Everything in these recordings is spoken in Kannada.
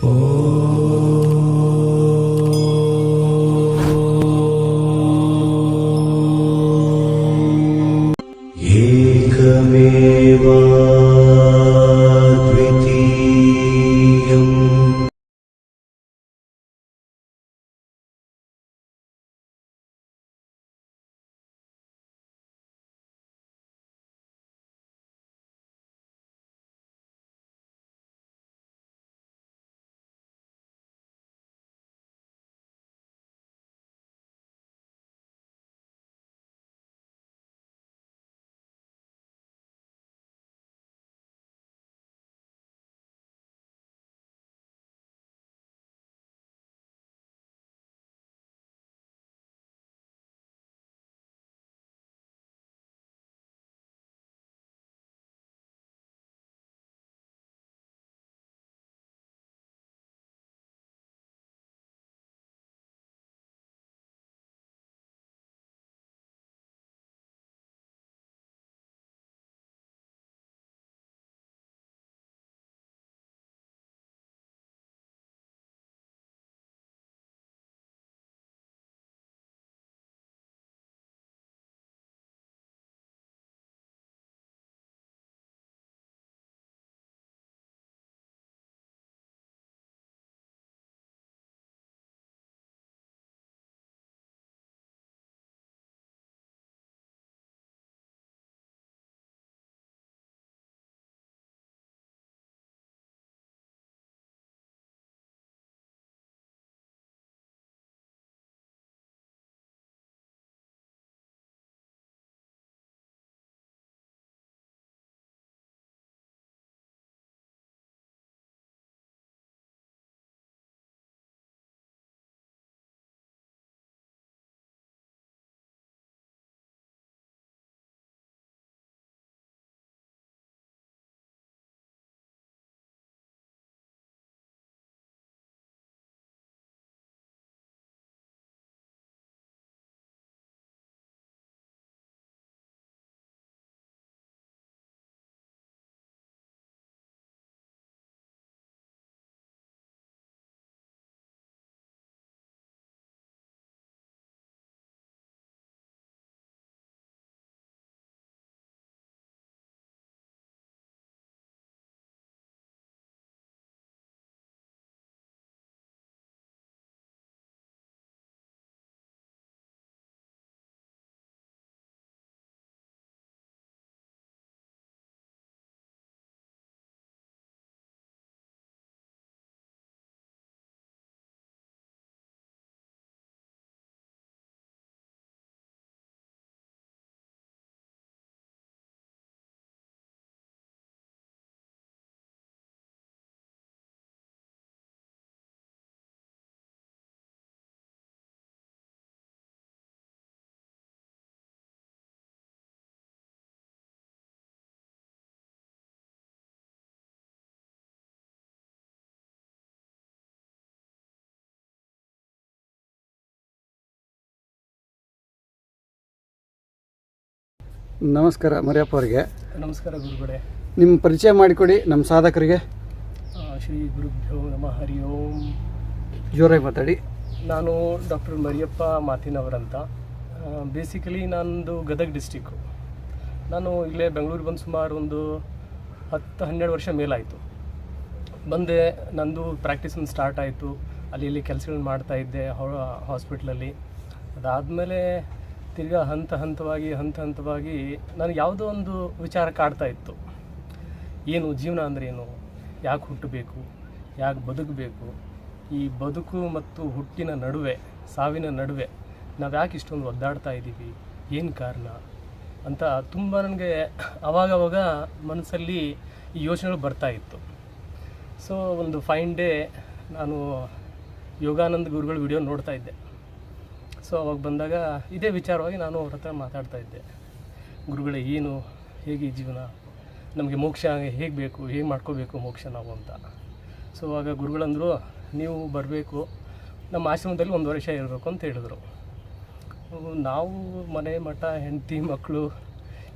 Oh. ನಮಸ್ಕಾರ ಮರಿಯಪ್ಪ ಅವರಿಗೆ. ನಮಸ್ಕಾರ ಗುರುಗಳೇ. ನಿಮ್ಮ ಪರಿಚಯ ಮಾಡಿಕೊಡಿ ನಮ್ಮ ಸಾಧಕರಿಗೆ. ಆ, ಶ್ರೀ ಗುರುಭ್ಯೋ ನಮ ಹರಿ ಓಂ. ಜೋರಾಗಿ ಮಾತಾಡಿ. ನಾನು ಡಾಕ್ಟರ್ ಮರಿಯಪ್ಪ ಮಾತಿನವರಂತ. ಬೇಸಿಕಲಿ ನಂದು ಗದಗ ಡಿಸ್ಟಿಕ್ಕು ನಾನು ಇಲ್ಲೇ ಬೆಂಗಳೂರು ಬಂದು ಸುಮಾರು ಒಂದು ಹತ್ತು ಹನ್ನೆರಡು ವರ್ಷ ಮೇಲಾಯಿತು. ಬಂದೆ ನಂದು ಪ್ರಾಕ್ಟೀಸ್ ಒಂದು ಸ್ಟಾರ್ಟ್ ಆಯಿತು. ಅಲ್ಲಿ ಇಲ್ಲಿ ಕೆಲಸಗಳನ್ನ ಮಾಡ್ತಾಯಿದ್ದೆ ಹಾಸ್ಪಿಟ್ಲಲ್ಲಿ ಅದಾದಮೇಲೆ ತಿರ್ಗಾ ಹಂತ ಹಂತವಾಗಿ ಹಂತ ಹಂತವಾಗಿ ನನಗೆ ಯಾವುದೋ ಒಂದು ವಿಚಾರ ಕಾಡ್ತಾ ಇತ್ತು. ಏನು ಜೀವನ ಅಂದರೆ ಏನು? ಯಾಕೆ ಹುಟ್ಟಬೇಕು? ಯಾಕೆ ಬದುಕಬೇಕು? ಈ ಬದುಕು ಮತ್ತು ಹುಟ್ಟಿನ ನಡುವೆ, ಸಾವಿನ ನಡುವೆ ನಾವು ಯಾಕೆ ಇಷ್ಟೊಂದು ಒದ್ದಾಡ್ತಾ ಇದ್ದೀವಿ ಏನು ಕಾರಣ? ಅಂತ ತುಂಬ ನನಗೆ ಅವಾಗವಾಗ ಮನಸ್ಸಲ್ಲಿ ಈ ಯೋಚನೆಗಳು ಬರ್ತಾ ಇತ್ತು. ಸೊ ಒಂದು ಫೈನ್ ಡೇ ನಾನು ಯೋಗಾನಂದ ಗುರುಗಳ ವಿಡಿಯೋ ನೋಡ್ತಾ ಇದ್ದೆ. ಸೊ, ಅವಾಗ ಬಂದಾಗ ಇದೇ ವಿಚಾರವಾಗಿ ನಾನು ಅವ್ರ ಹತ್ರ ಮಾತಾಡ್ತಾ ಇದ್ದೆ. ಗುರುಗಳೇ, ಏನು? ಹೇಗೆ ಜೀವನ? ನಮಗೆ ಮೋಕ್ಷ ಹೇಗೆ ಬೇಕು? ಹೇಗೆ ಮಾಡ್ಕೋಬೇಕು ಮೋಕ್ಷ ನಾವು ಅಂತ. ಸೊ, ಆಗ ಗುರುಗಳಂದರು, ನೀವು ಬರಬೇಕು. ನಮ್ಮ ಆಶ್ರಮದಲ್ಲಿ ಒಂದು ವರ್ಷ ಇರಬೇಕು ಅಂತ ಹೇಳಿದ್ರು. ನಾವು ಮನೆ ಮಠ, ಹೆಂಡತಿ, ಮಕ್ಕಳು,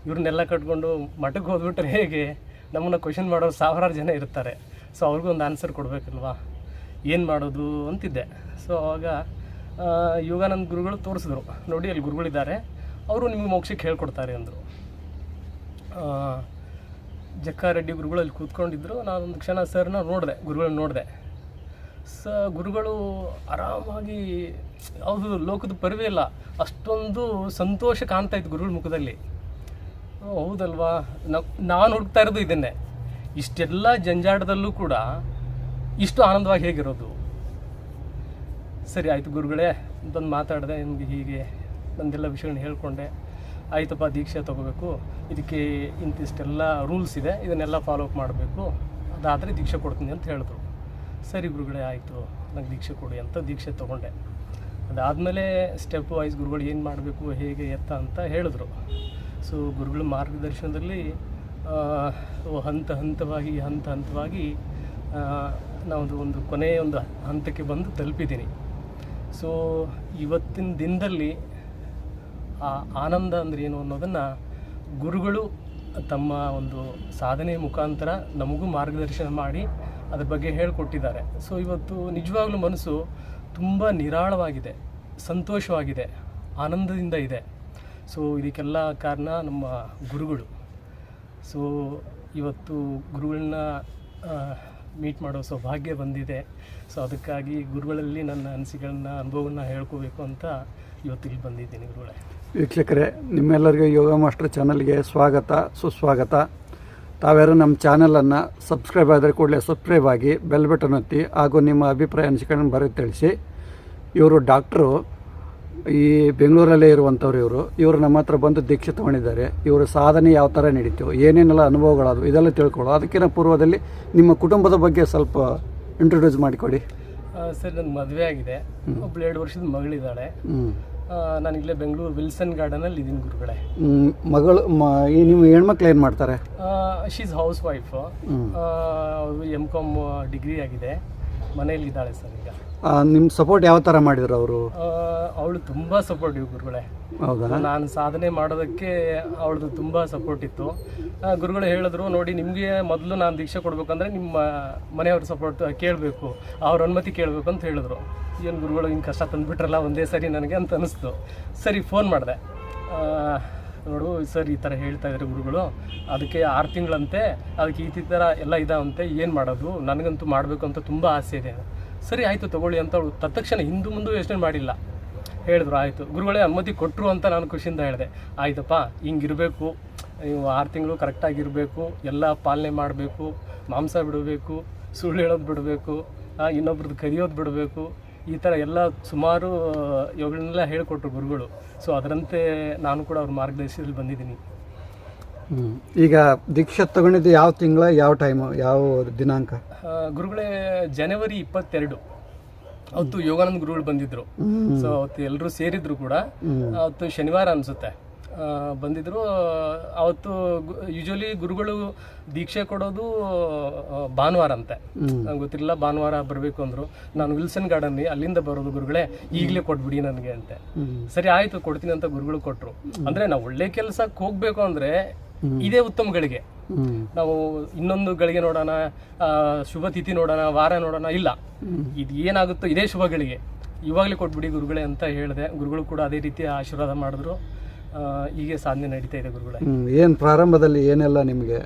ಇವ್ರನ್ನೆಲ್ಲ ಕಟ್ಕೊಂಡು ಮಠಕ್ಕೆ ಹೋದ್ಬಿಟ್ರೆ ಹೇಗೆ? ನಮ್ಮನ್ನು ಕ್ವಶನ್ ಮಾಡೋರು ಸಾವಿರಾರು ಜನ ಇರ್ತಾರೆ. ಸೊ ಅವ್ರಿಗೂ ಒಂದು ಆನ್ಸರ್ ಕೊಡಬೇಕಲ್ವಾ? ಏನು ಮಾಡೋದು? ಅಂತಿದ್ದೆ. ಸೊ ಆವಾಗ ಯೋಗಾನಂದ ಗುರುಗಳು ತೋರಿಸಿದ್ರು. ನೋಡಿ, ಅಲ್ಲಿ ಗುರುಗಳಿದ್ದಾರೆ. ಅವರು ನಿಮಗೆ ಮೋಕ್ಷಕ್ಕೆ ಹೇಳ್ಕೊಡ್ತಾರೆ ಅಂದರು. ಜಕ್ಕಾರೆಡ್ಡಿ ಗುರುಗಳು ಅಲ್ಲಿ ಕೂತ್ಕೊಂಡಿದ್ರು. ನಾನೊಂದು ಕ್ಷಣ ಸರ್ನ ನೋಡಿದೆ, ಗುರುಗಳನ್ನ ನೋಡಿದೆ. ಸ, ಗುರುಗಳು ಆರಾಮಾಗಿ ಯಾವುದು ಲೋಕದ ಪರಿವೇ ಇಲ್ಲ. ಅಷ್ಟೊಂದು ಸಂತೋಷ ಕಾಣ್ತಾ ಇತ್ತು ಗುರುಗಳ ಮುಖದಲ್ಲಿ. ಹೌದಲ್ವಾ? ನಾನು ಹುಡುಕ್ತಾ ಇರೋದು ಇದನ್ನೇ. ಇಷ್ಟೆಲ್ಲ ಜಂಜಾಟದಲ್ಲೂ ಕೂಡ ಇಷ್ಟು ಆನಂದವಾಗಿ ಹೇಗಿರೋದು? ಸರಿ ಆಯಿತು ಗುರುಗಳೇ ಬಂದು ಮಾತಾಡಿದೆ, ನಿಮಗೆ ಹೀಗೆ ನಂದೆಲ್ಲ ವಿಷಯಗಳನ್ನ ಹೇಳ್ಕೊಂಡೆ. ಆಯಿತಪ್ಪ, ದೀಕ್ಷೆ ತೊಗೋಬೇಕು. ಇದಕ್ಕೆ ಇಂತಿಷ್ಟೆಲ್ಲ ರೂಲ್ಸ್ ಇದೆ, ಇದನ್ನೆಲ್ಲ ಫಾಲೋ ಅಪ್ ಮಾಡಬೇಕು. ಅದಾದರೆ ದೀಕ್ಷೆ ಕೊಡ್ತೀನಿ ಅಂತ ಹೇಳಿದ್ರು. ಸರಿ ಗುರುಗಳೇ, ಆಯಿತು. ನಂಗೆ ದೀಕ್ಷೆ ಕೊಡಿ ಅಂತ ದೀಕ್ಷೆ ತೊಗೊಂಡೆ. ಅದಾದಮೇಲೆ ಸ್ಟೆಪ್ ವೈಸ್ ಗುರುಗಳು ಏನು ಮಾಡಬೇಕು, ಹೇಗೆ, ಎತ್ತ ಅಂತ ಹೇಳಿದ್ರು. ಸೊ ಗುರುಗಳ ಮಾರ್ಗದರ್ಶನದಲ್ಲಿ ಹಂತ ಹಂತವಾಗಿ ಹಂತ ಹಂತವಾಗಿ ನಾವೊಂದು ನಾವು ಒಂದು ಕೊನೆಯ ಒಂದು ಹಂತಕ್ಕೆ ಬಂದು ತಲುಪಿದ್ದೀನಿ. ಸೊ ಇವತ್ತಿನ ದಿನದಲ್ಲಿ ಆ ಆನಂದ ಅಂದರೆ ಏನು ಅನ್ನೋದನ್ನು ಗುರುಗಳು ತಮ್ಮ ಒಂದು ಸಾಧನೆ ಮುಖಾಂತರ ನಮಗೂ ಮಾರ್ಗದರ್ಶನ ಮಾಡಿ ಅದ್ರ ಬಗ್ಗೆ ಹೇಳಿಕೊಟ್ಟಿದ್ದಾರೆ. ಸೊ ಇವತ್ತು ನಿಜವಾಗ್ಲೂ ಮನಸ್ಸು ತುಂಬ ನಿರಾಳವಾಗಿದೆ, ಸಂತೋಷವಾಗಿದೆ, ಆನಂದದಿಂದ ಇದೆ. ಸೊ ಇದಕ್ಕೆಲ್ಲ ಕಾರಣ ನಮ್ಮ ಗುರುಗಳು. ಸೊ ಇವತ್ತು ಗುರುಗಳನ್ನ ಮೀಟ್ ಮಾಡೋ ಸೌಭಾಗ್ಯ ಬಂದಿದೆ. ಸೊ ಅದಕ್ಕಾಗಿ ಗುರುಗಳಲ್ಲಿ ನನ್ನ ಅನಿಸಿಕೆಗಳನ್ನ, ಅನುಭವವನ್ನ ಹೇಳ್ಕೋಬೇಕು ಅಂತ ಇವತ್ತಿಗೆ ಬಂದಿದ್ದೀನಿ ಗುರುಗಳೇ. ವೀಕ್ಷಕರೇ, ನಿಮ್ಮೆಲ್ಲರಿಗೂ ಯೋಗ ಮಾಸ್ಟರ್ ಚಾನಲ್ಗೆ ಸ್ವಾಗತ, ಸುಸ್ವಾಗತ. ತಾವ್ಯಾರು ನಮ್ಮ ಚಾನಲನ್ನು ಸಬ್ಸ್ಕ್ರೈಬ್ ಆದರೆ ಕೂಡಲೇ ಸಬ್ಸ್ಕ್ರೈಬ್ ಆಗಿ ಬೆಲ್ ಬಟನ್ ಒತ್ತಿ ಹಾಗೂ ನಿಮ್ಮ ಅಭಿಪ್ರಾಯ ಅನಿಸಿಕೆಗಳನ್ನು ಬರೀ ತಿಳಿಸಿ. ಇವರು ಡಾಕ್ಟ್ರು. ಈ ಬೆಂಗಳೂರಲ್ಲೇ ಇರುವಂಥವ್ರು ಇವರು ಇವರು ನಮ್ಮ ಹತ್ರ ಬಂದು ದೀಕ್ಷೆ ತೊಗೊಂಡಿದ್ದಾರೆ. ಇವರ ಸಾಧನೆ ಯಾವ ಥರ ನಡೀತು ಏನೇನೆಲ್ಲ ಅನುಭವಗಳಾದವು ಇದೆಲ್ಲ ತಿಳ್ಕೊಳ್ಳೋ ಅದಕ್ಕಿಂತ ಪೂರ್ವದಲ್ಲಿ ನಿಮ್ಮ ಕುಟುಂಬದ ಬಗ್ಗೆ ಸ್ವಲ್ಪ ಇಂಟ್ರೊಡ್ಯೂಸ್ ಮಾಡಿಕೊಡಿ. ಸರ್ ನನ್ನ ಮದುವೆ ಆಗಿದೆ. ಒಬ್ಳು ಎರಡು ವರ್ಷದ ಮಗಳಿದ್ದಾಳೆ. ನಾನು ಇಲ್ಲೇ ಬೆಂಗಳೂರು ವಿಲ್ಸನ್ ಗಾರ್ಡನಲ್ಲಿ ಇದ್ದೀನಿ ಗುರುಗಳೇ. ಮಗಳು ಮ ಈ ನಿಮ್ಮ ಹೆಣ್ಮಕ್ಳು ಏನು ಮಾಡ್ತಾರೆ? ಶೀಸ್ ಹೌಸ್ ವೈಫ್ ಎಂ ಅವರು ಎಂ ಕಾಮ್ ಡಿಗ್ರಿ ಆಗಿದೆ. ಮನೆಯಲ್ಲಿದ್ದಾಳೆ ಸರ್ ಈಗ. ನಿಮ್ಮ ಸಪೋರ್ಟ್ ಯಾವ ಥರ ಮಾಡಿದ್ರು ಅವರು? ಅವಳು ತುಂಬ ಸಪೋರ್ಟಿವ್ ಗುರುಗಳೇ. ಹೌದಾ? ನಾನು ಸಾಧನೆ ಮಾಡೋದಕ್ಕೆ ಅವಳದು ತುಂಬ ಸಪೋರ್ಟ್ ಇತ್ತು. ಗುರುಗಳು ಹೇಳಿದ್ರು ನೋಡಿ ನಿಮಗೆ ಮೊದಲು ನಾನು ದೀಕ್ಷೆ ಕೊಡ್ಬೇಕಂದ್ರೆ ನಿಮ್ಮ ಮನೆಯವ್ರ ಸಪೋರ್ಟ್ ಕೇಳಬೇಕು ಅವ್ರ ಅನುಮತಿ ಕೇಳಬೇಕು ಅಂತ ಹೇಳಿದ್ರು. ಏನು ಗುರುಗಳು ಹಿಂಗೆ ಕಷ್ಟ ತಂದುಬಿಟ್ರಲ್ಲ ಒಂದೇ ಸರಿ ನನಗೆ ಅಂತ ಅನಿಸ್ತು. ಸರಿ ಫೋನ್ ಮಾಡಿದೆ. ನೋಡು ಸರ್ ಈ ಥರ ಹೇಳ್ತಾ ಇದ್ದಾರೆ ಗುರುಗಳು. ಅದಕ್ಕೆ ಆರು ತಿಂಗಳಂತೆ ಅದಕ್ಕೆ ಈ ಥರ ಎಲ್ಲ ಇದಾವಂತೆ ಏನು ಮಾಡೋದು? ನನಗಂತೂ ಮಾಡಬೇಕು ಅಂತ ತುಂಬ ಆಸೆ ಇದೆ. ಸರಿ ಆಯಿತು ತಗೊಳ್ಳಿ ಅಂತ ಅವಳು ತತ್ಕ್ಷಣ ಹಿಂದೂ ಮುಂದೆ ಯೋಚನೆ ಮಾಡಿಲ್ಲ. ಹೇಳಿದ್ರು, ಆಯಿತು, ಗುರುಗಳೇ, ಅನುಮತಿ ಕೊಟ್ಟರು ಅಂತ ನಾನು ಖುಷಿಯಿಂದ ಹೇಳಿದೆ. ಆಯ್ತಪ್ಪ, ಹಿಂಗಿರಬೇಕು, ನೀವು ಆರು ತಿಂಗಳು ಕರೆಕ್ಟಾಗಿರಬೇಕು ಎಲ್ಲ ಪಾಲನೆ ಮಾಡಬೇಕು, ಮಾಂಸ ಬಿಡಬೇಕು, ಸುಳ್ಳು ಹೇಳೋದು ಬಿಡಬೇಕು ಇನ್ನೊಬ್ರದ್ದು ಕರಿಯೋದು ಬಿಡಬೇಕು, ಈ ಥರ ಎಲ್ಲ ಸುಮಾರು ಇವುಗಳನ್ನೆಲ್ಲ ಹೇಳಿಕೊಟ್ರು ಗುರುಗಳು. ಸೊ ಅದರಂತೆ ನಾನು ಕೂಡ ಅವ್ರ ಮಾರ್ಗದರ್ಶನದಲ್ಲಿ ಬಂದಿದ್ದೀನಿ. ಈಗ ದೀಕ್ಷೆ ತಗೊಂಡಿದ್ದು ಯಾವ ತಿಂಗಳ ಯಾವ ಟೈಮು ಯಾವ ದಿನಾಂಕ? ಗುರುಗಳೇ ಜನವರಿ ಇಪ್ಪತ್ತೆರಡು. ಅವತ್ತು ಯೋಗಾನಂದ ಗುರುಗಳು ಬಂದಿದ್ರು. ಸೊ ಅವತ್ತು ಎಲ್ಲರೂ ಸೇರಿದ್ರು ಕೂಡ. ಅವತ್ತು ಶನಿವಾರ ಅನ್ಸುತ್ತೆ. ಬಂದಿದ್ರು. ಅವತ್ತು ಯೂಶಲಿ ಗುರುಗಳು ದೀಕ್ಷೆ ಕೊಡೋದು ಭಾನುವಾರ ಅಂತೆ. ನಂಗೆ ಗೊತ್ತಿರಲಿಲ್ಲ ಭಾನುವಾರ ಬರಬೇಕು ಅಂದರು. ನಾನು ವಿಲ್ಸನ್ ಗಾರ್ಡನ್ ಅಲ್ಲಿಂದ ಬರೋದು ಗುರುಗಳೇ ಈಗಲೇ ಕೊಟ್ಬಿಡಿ ನನಗೆ ಅಂತೆ. ಸರಿ ಆಯ್ತು ಕೊಡ್ತೀನಿ ಅಂತ ಗುರುಗಳು ಕೊಟ್ಟರು ಅಂದ್ರೆ ನಾವು ಒಳ್ಳೆ ಕೆಲಸಕ್ಕೆ ಹೋಗಬೇಕು ಅಂದ್ರೆ ಇದೇ ಉತ್ತಮ ಗಳಿಗೆ ನಾವು ಇನ್ನೊಂದು ಗಳಿಗೆ ನೋಡೋಣ ಆ, ಶುಭ ತಿಥಿ ನೋಡೋಣ ವಾರ ನೋಡೋಣ ಇಲ್ಲ. ಇದು ಏನಾಗುತ್ತೋ ಇದೇ ಶುಭ ಗಳಿಗೆ. ಇವಾಗಲೇ ಕೊಟ್ಬಿಡಿ ಗುರುಗಳೇ ಅಂತ ಹೇಳಿದೆ. ಗುರುಗಳು ಕೂಡ ಅದೇ ರೀತಿ ಆಶೀರ್ವಾದ ಮಾಡಿದ್ರು. ಹೀಗೆ ಸಾಧನೆ ನಡೀತಾ ಇದೆ ಗುರುಗಳೇ. ಏನು ಪ್ರಾರಂಭದಲ್ಲಿ ಏನೆಲ್ಲ ನಿಮಗೆ?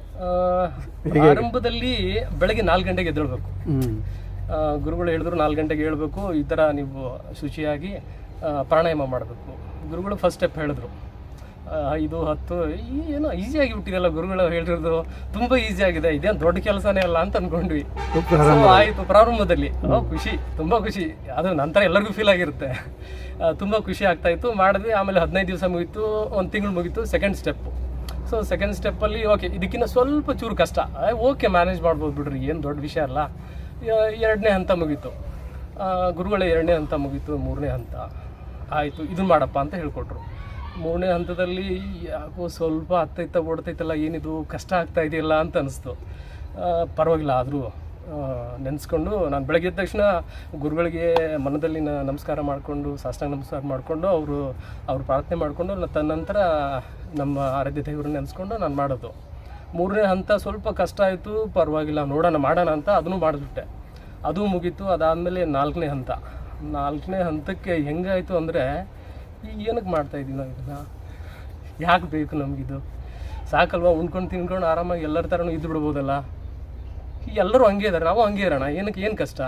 ಆರಂಭದಲ್ಲಿ ಬೆಳಗ್ಗೆ ನಾಲ್ಕು ಗಂಟೆಗೆ ಎದ್ದೇಳ್ಬೇಕು. ಗುರುಗಳು ಹೇಳಿದ್ರು ನಾಲ್ಕು ಗಂಟೆಗೆ ಹೇಳ್ಬೇಕು. ಈ ಥರ ನೀವು ಶುಚಿಯಾಗಿ ಪ್ರಾಣಾಯಾಮ ಮಾಡಬೇಕು. ಗುರುಗಳು ಫಸ್ಟ್ ಸ್ಟೆಪ್ ಹೇಳಿದ್ರು. ಐದು ಹತ್ತು ಏನೋ ಈಸಿಯಾಗಿ ಬಿಟ್ಟಿದೆಲ್ಲ ಗುರುಗಳು ಹೇಳಿರೋದು ತುಂಬ ಈಸಿ ಆಗಿದೆ. ಇದೇನು ದೊಡ್ಡ ಕೆಲಸನೇ ಅಲ್ಲ ಅಂತ ಅನ್ಕೊಂಡ್ವಿ ಆಯಿತು ಪ್ರಾರಂಭದಲ್ಲಿ. ಖುಷಿ ತುಂಬ ಖುಷಿ. ಅದು ನಂತರ ಎಲ್ಲರಿಗೂ ಫೀಲ್ ಆಗಿರುತ್ತೆ. ತುಂಬಾ ಖುಷಿ ಆಗ್ತಾ ಇತ್ತು. ಮಾಡಿದ್ವಿ. ಆಮೇಲೆ ಹದಿನೈದು ದಿವಸ ಮುಗೀತು. ಒಂದು ತಿಂಗಳು ಮುಗೀತು. ಸೆಕೆಂಡ್ ಸ್ಟೆಪ್ ಸೊ ಸೆಕೆಂಡ್ ಸ್ಟೆಪ್ಪಲ್ಲಿ ಓಕೆ ಇದಕ್ಕಿಂತ ಸ್ವಲ್ಪ ಚೂರು ಕಷ್ಟ. ಓಕೆ ಮ್ಯಾನೇಜ್ ಮಾಡ್ಬೋದು ಬಿಡ್ರಿ. ಏನು ದೊಡ್ಡ ವಿಷಯ ಅಲ್ಲ. ಎರಡನೇ ಹಂತ ಮುಗೀತು. ಗುರುಗಳ ಗುರುಗಳೇ ಎರಡನೇ ಹಂತ ಮುಗೀತು. ಮೂರನೇ ಹಂತ. ಆಯಿತು ಇದನ್ನ ಮಾಡಪ್ಪ ಅಂತ ಹೇಳ್ಕೊಟ್ರು. ಮೂರನೇ ಹಂತದಲ್ಲಿ ಯಾಕೋ ಸ್ವಲ್ಪ ಹತ್ತೈತ ಓಡ್ತೈತಲ್ಲ ಏನಿದು, ಕಷ್ಟ ಆಗ್ತಾ ಇದೆಯಲ್ಲ ಅಂತ ಅನಿಸ್ತು. ಪರವಾಗಿಲ್ಲ, ಆದರೂ ನೆನೆಸ್ಕೊಂಡು ನಾನು ಬೆಳಗ್ಗೆ ಎದ್ದ ತಕ್ಷಣ ಗುರುಗಳಿಗೆ ಮನದಲ್ಲಿ ನಮಸ್ಕಾರ ಮಾಡಿಕೊಂಡು, ಸಾಷ್ಟಾಂಗ ನಮಸ್ಕಾರ ಮಾಡಿಕೊಂಡು, ಅವರು ಅವರು ಪ್ರಾರ್ಥನೆ ಮಾಡಿಕೊಂಡು ತದನಂತರ ನಮ್ಮ ಆರಾಧ್ಯ ದೇವರನ್ನ ನೆನೆಸ್ಕೊಂಡು ನಾನು ಮಾಡೋದು. ಮೂರನೇ ಹಂತ ಸ್ವಲ್ಪ ಕಷ್ಟ ಆಯಿತು, ಪರವಾಗಿಲ್ಲ, ನೋಡೋಣ, ಮಾಡೋಣ ಅಂತ ಅದನ್ನು ಮಾಡಿಬಿಟ್ಟೆ. ಅದು ಮುಗೀತು, ಅದಾದಮೇಲೆ ನಾಲ್ಕನೇ ಹಂತ. ನಾಲ್ಕನೇ ಹಂತಕ್ಕೆ ಹೆಂಗಾಯಿತು ಅಂದರೆ ಈಗ ಏನಕ್ಕೆ ಮಾಡ್ತಾ ಇದ್ದೀವಿ ನಾವು ಇದನ್ನ? ಯಾಕೆ ಬೇಕು ನಮಗಿದು ಸಾಕಲ್ವಾ? ಉಂಡ್ಕೊಂಡು ತಿನ್ಕೊಂಡು ಆರಾಮಾಗಿ ಎಲ್ಲರ ಥರನೂ ಇದ್ದು ಬಿಡ್ಬೋದಲ್ಲ? ಈಗ ಎಲ್ಲರೂ ಹಂಗೆ ಇದ್ದಾರೆ ನಾವು ಹಂಗೆ ಇರೋಣ. ಏನಕ್ಕೆ? ಏನು ಕಷ್ಟ?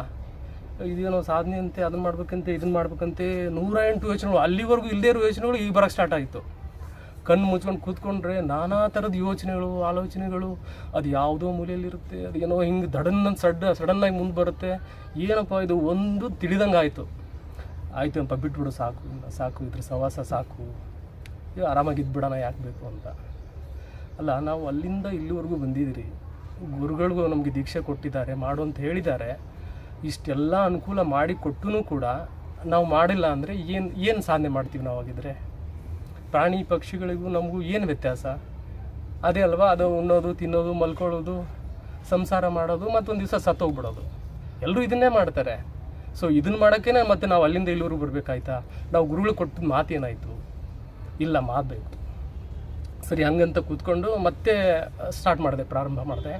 ಇದೇನೋ ಸಾಧನೆ ಅಂತೆ ಅದನ್ನ ಮಾಡ್ಬೇಕಂತೆ ಇದನ್ನ ಮಾಡ್ಬೇಕಂತೆ, ನೂರ ಎಂಟು ಯೋಚನೆಗಳು. ಅಲ್ಲಿವರೆಗೂ ಇಲ್ಲದೇ ಇರೋ ಯೋಚನೆಗಳು ಈಗ ಬರೋಕ್ಕೆ ಸ್ಟಾರ್ಟ್ ಆಯಿತು ಕಣ್ಣು ಮುಚ್ಕೊಂಡು ಕೂತ್ಕೊಂಡ್ರೆ ನಾನಾ ಥರದ ಯೋಚನೆಗಳು, ಆಲೋಚನೆಗಳು, ಅದು ಯಾವುದೋ ಮೂಲೆಯಲ್ಲಿರುತ್ತೆ, ಅದು ಏನೋ ಹಿಂಗೆ ದಡನ್ನ ಸಡ್ ಸಡನ್ನಾಗಿ ಮುಂದೆ ಬರುತ್ತೆ. ಏನಪ್ಪ ಇದು? ಒಂದು ತಿಳಿದಂಗೆ ಆಯಿತು ಆಯಿತು ಅಂತ ಬಿಟ್ಬಿಡು ಸಾಕು ಸಾಕು, ಇದ್ರ ಸವಾಸ ಸಾಕು. ಆರಾಮಾಗಿ ಇದ್ಬಿಡೋಣ ಯಾಕೆ ಬೇಕು ಅಂತ. ಅಲ್ಲ, ನಾವು ಅಲ್ಲಿಂದ ಇಲ್ಲಿವರೆಗೂ ಬಂದಿದ್ದೀರಿ. ಗುರುಗಳಿಗೂ ನಮಗೆ ದೀಕ್ಷೆ ಕೊಟ್ಟಿದ್ದಾರೆ, ಮಾಡು ಅಂತ ಹೇಳಿದ್ದಾರೆ. ಇಷ್ಟೆಲ್ಲ ಅನುಕೂಲ ಮಾಡಿ ಕೊಟ್ಟೂ ಕೂಡ ನಾವು ಮಾಡಿಲ್ಲ ಅಂದರೆ ಏನು ಏನು ಸಾಧನೆ ಮಾಡ್ತೀವಿ ನಾವು ಆಗಿದ್ರೆ ಪ್ರಾಣಿ ಪಕ್ಷಿಗಳಿಗೂ ನಮಗೂ ಏನು ವ್ಯತ್ಯಾಸ? ಅದೇ ಅಲ್ವಾ, ಅದು ಉಣ್ಣೋದು, ತಿನ್ನೋದು, ಮಲ್ಕೊಳ್ಳೋದು, ಸಂಸಾರ ಮಾಡೋದು ಮತ್ತೊಂದು ದಿವಸ ಸತ್ತೋಗ್ಬಿಡೋದು. ಎಲ್ಲರೂ ಇದನ್ನೇ ಮಾಡ್ತಾರೆ. ಸೊ ಇದನ್ನ ಮಾಡೋಕ್ಕೇ ಮತ್ತೆ ನಾವು ಅಲ್ಲಿಂದ ಇಲ್ಲಿವರೆಗೂ ಬರಬೇಕಾಯ್ತಾ? ನಾವು ಗುರುಗಳು ಕೊಟ್ಟಿದ್ದ ಮಾತೇನಾಯಿತು? ಇಲ್ಲ ಮಾತು ಬೇಕು ಸರಿ ಹಂಗಂತ ಕೂತ್ಕೊಂಡು ಮತ್ತೆ ಸ್ಟಾರ್ಟ್ ಮಾಡಿದೆ ಪ್ರಾರಂಭ ಮಾಡಿದೆ.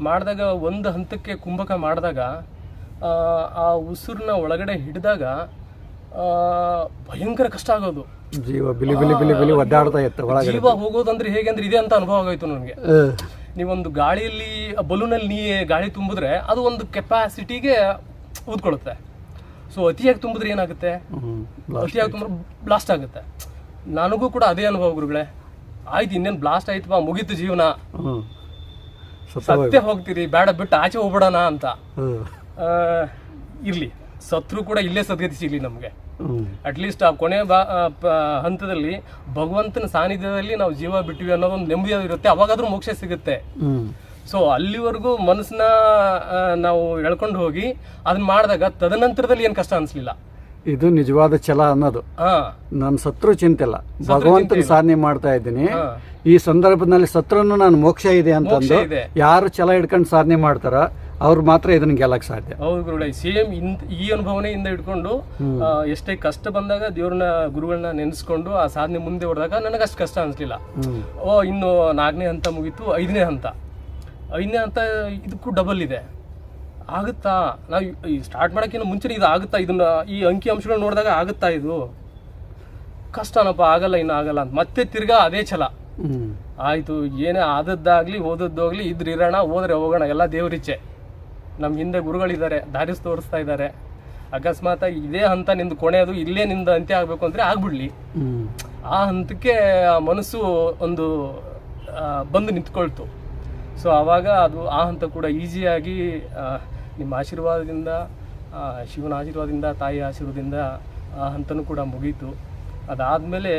ಮಾಡಿದಾಗ ಒಂದು ಹಂತಕ್ಕೆ ಕುಂಭಕ ಮಾಡಿದಾಗ ಆ, ಉಸಿರನ್ನ ಒಳಗಡೆ ಹಿಡಿದಾಗ ಭಯಂಕರ ಕಷ್ಟ ಆಗೋದು. ಜೀವ ಬಿಲಿ ಬಿಲಿ ಬಿಲಿ ಬಿಲಿ ಒದ್ದಾಡ್ತಾ ಇತ್ತು ಜೀವ ಹೋಗೋದಂದ್ರೆ ಹೇಗೆ ಅಂದ್ರೆ ಇದೆ ಅಂತ ಅನುಭವ ಆಗೋಯ್ತು ನನಗೆ. ನೀವೊಂದು ಗಾಳಿಯಲ್ಲಿ ಬಲೂನಲ್ಲಿ ನೀ ಗಾಳಿ ತುಂಬಿದ್ರೆ ಅದು ಒಂದು ಕೆಪಾಸಿಟಿಗೆ ಊದ್ಕೊಳ್ಳುತ್ತೆ ಸೊ ಅತಿಯಾಗಿ ತುಂಬಿದ್ರೆ ಏನಾಗುತ್ತೆ. ಅತಿಯಾಗಿ ತುಂಬಿದ್ರೆ ಬ್ಲಾಸ್ಟ್ ಆಗುತ್ತೆ. ನನಗೂ ಕೂಡ ಅದೇ ಅನುಭವ ಗುರುಗಳೇ. ಆಯ್ತು ಇನ್ನೇನು ಬ್ಲಾಸ್ಟ್ ಆಯ್ತು ಬಾ ಮುಗೀತು ಜೀವನ. ಸತ್ಯ ಸತ್ತೇ ಹೋಗ್ತೀರಿ ಬೇಡ ಬಿಟ್ಟು ಆಚೆ ಹೋಗ್ಬಿಡೋಣ ಅಂತ. ಇರಲಿ. ಸತ್ರು ಕೂಡ ಇಲ್ಲೇ ಸದ್ಗತಿ ಸಿಗ್ಲಿ ನಮಗೆ. ಅಟ್ ಅಟ್ಲೀಸ್ಟ್ ಆ ಕೊನೆ ಬಾ ಹಂತದಲ್ಲಿ ಭಗವಂತನ ಸಾನ್ನಿಧ್ಯದಲ್ಲಿ ನಾವು ಜೀವ ಬಿಟ್ಟಿವಿ ಅನ್ನೋದೊಂದು ನೆಮ್ಮದಿ ಇರುತ್ತೆ ಅವಾಗಾದ್ರೂ ಮೋಕ್ಷ ಸಿಗುತ್ತೆ. ಸೊ ಅಲ್ಲಿವರೆಗೂ ಮನಸ್ಸನ್ನ ನಾವು ಎಳ್ಕೊಂಡು ಹೋಗಿ ಅದನ್ನ ಮಾಡಿದಾಗ ತದನಂತರದಲ್ಲಿ ಏನು ಕಷ್ಟ ಅನಿಸ್ಲಿಲ್ಲ. ಇದು ನಿಜವಾದ ಛಲ ಅನ್ನೋದು. ನಾನು ಸತ್ರು ಚಿಂತೆ ಇಲ್ಲ ಭಗವಂತನ ಸಾಧನೆ ಮಾಡ್ತಾ ಇದ್ದೀನಿ. ಈ ಸಂದರ್ಭದಲ್ಲಿ ಸತ್ರನು ನಾನು ಮೋಕ್ಷ ಇದೆ ಅಂತಂದು ಯಾರು ಛಲ ಹಿಡ್ಕೊಂಡು ಸಾಧನೆ ಮಾಡ್ತಾರ ಅವ್ರು ಮಾತ್ರ ಇದನ್ನ ಗೆಲ್ಲಕ್ ಸಾಧ್ಯ. ಹೌದು ಗುರುಗಳೇ ಸೇಮ್ ಈ ಅನುಭವನೇ ಇಂದ ಇಟ್ಕೊಂಡು ಎಷ್ಟೇ ಕಷ್ಟ ಬಂದಾಗ ದೇವ್ರನ್ನ ಗುರುಗಳನ್ನ ನೆನೆಸ್ಕೊಂಡು ಆ ಸಾಧನೆ ಮುಂದೆ ಹೊಡೆದಾಗ ನನಗಷ್ಟು ಅಷ್ಟು ಕಷ್ಟ ಅನ್ಸ್ಲಿಲ್ಲ. ಓ ಇನ್ನು ನಾಲ್ಕನೇ ಹಂತ ಮುಗೀತು ಐದನೇ ಹಂತ. ಐದನೇ ಅಂತ ಇದಕ್ಕೂ ಡಬಲ್ ಇದೆ. ಆಗುತ್ತಾ? ನಾವು ಈ ಸ್ಟಾರ್ಟ್ ಮಾಡೋಕ್ಕಿಂತ ಮುಂಚೆ ಇದು ಆಗುತ್ತಾ? ಇದನ್ನ ಈ ಅಂಕಿ ಅಂಶಗಳು ನೋಡಿದಾಗ ಆಗುತ್ತಾ ಇದು? ಕಷ್ಟನಪ್ಪ ಆಗಲ್ಲ ಇನ್ನು ಆಗಲ್ಲ ಅಂತ. ಮತ್ತೆ ತಿರ್ಗಾ ಅದೇ ಛಲ. ಆಯಿತು ಏನೇ ಆದದ್ದಾಗಲಿ ಓದದ್ದಾಗಲಿ ಇದ್ರೆ ಇರೋಣ ಹೋದ್ರೆ ಹೋಗೋಣ ಎಲ್ಲ ದೇವರಿಚ್ಛೆ ನಮ್ಮ ಹಿಂದೆ ಗುರುಗಳಿದ್ದಾರೆ ದಾರಿಸ್ ತೋರಿಸ್ತಾ ಇದ್ದಾರೆ. ಅಕಸ್ಮಾತ್ ಇದೇ ಹಂತ ನಿಂದು ಕೊನೆಯದು ಇಲ್ಲೇ ನಿಂದು ಅಂತ್ಯ ಆಗಬೇಕು ಅಂದರೆ ಆಗ್ಬಿಡ್ಲಿ. ಆ ಹಂತಕ್ಕೆ ಆ ಮನಸ್ಸು ಒಂದು ಬಂದು ನಿಂತ್ಕೊಳ್ತು. ಸೊ ಆವಾಗ ಅದು ಆ ಹಂತ ಕೂಡ ಈಸಿಯಾಗಿ ನಿಮ್ಮ ಆಶೀರ್ವಾದದಿಂದ ಶಿವನ ಆಶೀರ್ವಾದದಿಂದ ತಾಯಿ ಆಶೀರ್ವಾದದಿಂದ ಆ ಹಂತನೂ ಕೂಡ ಮುಗೀತು. ಅದಾದಮೇಲೆ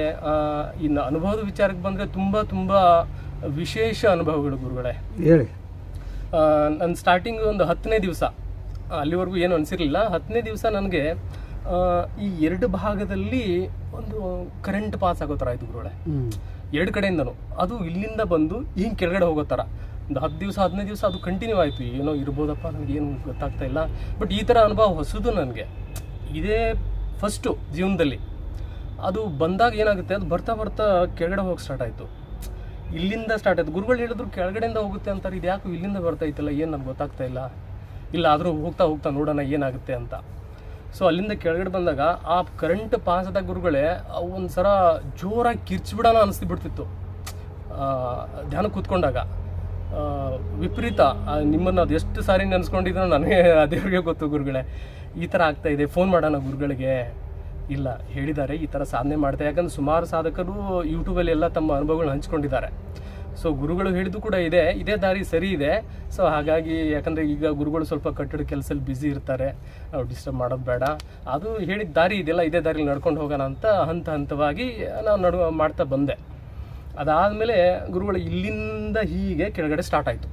ಇನ್ನು ಅನುಭವದ ವಿಚಾರಕ್ಕೆ ಬಂದರೆ ತುಂಬ ತುಂಬ ವಿಶೇಷ ಅನುಭವಗಳು ಗುರುಗಳೇ. ಹೇಳಿ. ನನ್ನ ಸ್ಟಾರ್ಟಿಂಗ್ ಒಂದು ಹತ್ತನೇ ದಿವಸ. ಅಲ್ಲಿವರೆಗೂ ಏನು ಅನಿಸಿರಲಿಲ್ಲ. ಹತ್ತನೇ ದಿವಸ ನನಗೆ ಈ ಎರಡು ಭಾಗದಲ್ಲಿ ಒಂದು ಕರೆಂಟ್ ಪಾಸ್ ಆಗೋ ಥರ ಆಯಿತು ಗುರುಗಳೇ. ಎರಡು ಕಡೆಯಿಂದನು. ಅದು ಇಲ್ಲಿಂದ ಬಂದು ಹಿಂಗೆ ಕೆಳಗಡೆ ಹೋಗೋ ಥರ. ಒಂದು ಹತ್ತು ದಿವಸ ಹದಿನೈದು ದಿವಸ ಅದು ಕಂಟಿನ್ಯೂ ಆಯಿತು. ಏನೋ ಇರ್ಬೋದಪ್ಪ ನನಗೆ ಏನು ಗೊತ್ತಾಗ್ತಾ ಇಲ್ಲ. ಬಟ್ ಈ ಥರ ಅನುಭವ ಹೊಸದು ನನಗೆ. ಇದೇ ಫಸ್ಟು ಜೀವನದಲ್ಲಿ. ಅದು ಬಂದಾಗ ಏನಾಗುತ್ತೆ ಅದು ಬರ್ತಾ ಬರ್ತಾ ಕೆಳಗಡೆ ಹೋಗಿ ಸ್ಟಾರ್ಟ್ ಆಯಿತು. ಇಲ್ಲಿಂದ ಸ್ಟಾರ್ಟ್ ಆಯಿತು. ಗುರುಗಳು ಹೇಳಿದ್ರು ಕೆಳಗಡೆಯಿಂದ ಹೋಗುತ್ತೆ ಅಂತಾರೆ ಇದು ಯಾಕೋ ಇಲ್ಲಿಂದ ಬರ್ತಾ ಇತ್ತಲ್ಲ ಏನು ನನಗೆ ಗೊತ್ತಾಗ್ತಾ ಇಲ್ಲ. ಇಲ್ಲ ಆದರೂ ಹೋಗ್ತಾ ಹೋಗ್ತಾ ನೋಡೋಣ ಏನಾಗುತ್ತೆ ಅಂತ. ಸೊ ಅಲ್ಲಿಂದ ಕೆಳಗಡೆ ಬಂದಾಗ ಆ ಕರೆಂಟ್ ಪಾಸ್ ಗುರುಗಳೇ ಒಂದು ಸರ ಜೋರಾಗಿ ಕಿರ್ಚ್ಬಿಡೋಣ ಅನಿಸ್ತು ಬಿಡ್ತಿತ್ತು ಆ, ಧ್ಯಾನ ಕೂತ್ಕೊಂಡಾಗ. ವಿಪರೀತ ನಿಮ್ಮನ್ನು ಅದು ಎಷ್ಟು ಸಾರಿ ನೆನೆಸ್ಕೊಂಡಿದ್ರು ನನಗೆ ದೇವ್ರಿಗೆ ಗೊತ್ತು ಗುರುಗಳೇ. ಈ ಥರ ಆಗ್ತಾ ಇದೆ, ಫೋನ್ ಮಾಡೋಣ ಗುರುಗಳಿಗೆ. ಇಲ್ಲ, ಹೇಳಿದ್ದಾರೆ, ಈ ಥರ ಸಾಧನೆ ಮಾಡ್ತಾರೆ ಯಾಕಂದ್ರೆ ಸುಮಾರು ಸಾಧಕರು ಯೂಟ್ಯೂಬಲ್ಲಿ ಎಲ್ಲ ತಮ್ಮ ಅನುಭವಗಳನ್ನ ಹಂಚ್ಕೊಂಡಿದ್ದಾರೆ. ಸೊ, ಗುರುಗಳು ಹೇಳಿದ್ದು ಕೂಡ ಇದೆ, ಇದೇ ದಾರಿ ಸರಿ ಇದೆ. ಸೊ, ಹಾಗಾಗಿ ಯಾಕಂದರೆ ಈಗ ಗುರುಗಳು ಸ್ವಲ್ಪ ಕಟ್ಟಡ ಕೆಲಸದಲ್ಲಿ ಬ್ಯುಸಿ ಇರ್ತಾರೆ ಡಿಸ್ಟರ್ಬ್ ಮಾಡೋದು ಬೇಡ. ಅದು ಹೇಳಿದ ದಾರಿ ಇದೆಲ್ಲ, ಇದೇ ದಾರಿಲಿ ನಡ್ಕೊಂಡು ಹೋಗೋಣ ಅಂತ ಹಂತ ಹಂತವಾಗಿ ನಾವು ನಡು ಮಾಡ್ತಾ ಬಂದೆ. ಅದಾದಮೇಲೆ ಗುರುಗಳು ಇಲ್ಲಿಂದ ಹೀಗೆ ಕೆಳಗಡೆ ಸ್ಟಾರ್ಟ್ ಆಯಿತು.